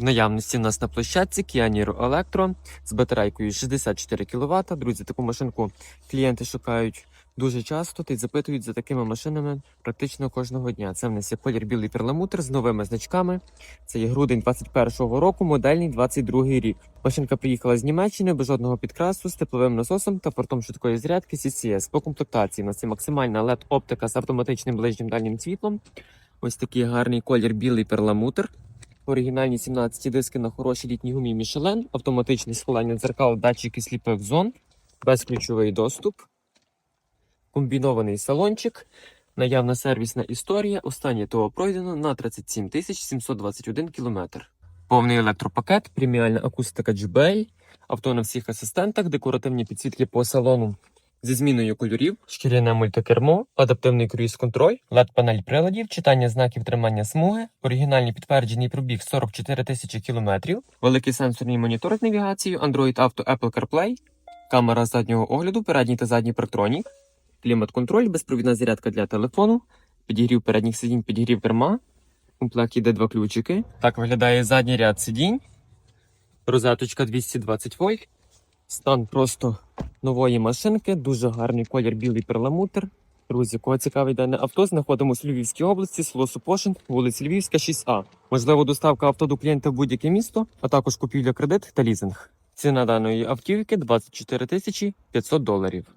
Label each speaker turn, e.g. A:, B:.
A: В наявності у нас на площадці Niro Electro з батарейкою 64 кВт. Друзі, таку машинку клієнти шукають дуже часто та й запитують за такими машинами практично кожного дня. Це в нас є колір білий перламутр з новими значками. Це є грудень 21-го року, модельний 22-й рік. Машинка приїхала з Німеччини без жодного підкрасу, з тепловим насосом та портом швидкої зарядки CCS. По комплектації у нас є максимальна LED оптика з автоматичним ближнім дальнім світлом. Ось такий гарний колір білий перламутр. Оригінальні 17 диски на хорошій літній гумі Michelin, автоматичне схилення дзеркал, датчики сліпих зон, безключовий доступ, комбінований салончик, наявна сервісна історія. Останнє ТО пройдено на 37 тисяч 721 кілометр. Повний електропакет, преміальна акустика JBL, авто на всіх асистентах, декоративні підсвітки по салону зі зміною кольорів, шкіряне мультикермо, адаптивний круїз-контроль, LED-панель приладів, читання знаків тримання смуги, оригінальний підтверджений пробіг 44 тисячі кілометрів, великий сенсорний монітор з навігацією, Android Auto Apple CarPlay, камера заднього огляду, передній та задній парктронік, клімат-контроль, безпровідна зарядка для телефону, підігрів передніх сидінь, підігрів керма, в комплекті йде два ключики. Так виглядає задній ряд сидінь, розеточка 220 вольт, стан просто нової машинки, дуже гарний колір білий перламутр. Друзі, кого цікавий дане авто, знаходимося в Львівській області, село Супошин, вулиця Львівська, 6А. Можливо, доставка авто до клієнта в будь-яке місто, а також купівля кредит та лізинг. Ціна даної автівки 24 тисячі 500 доларів.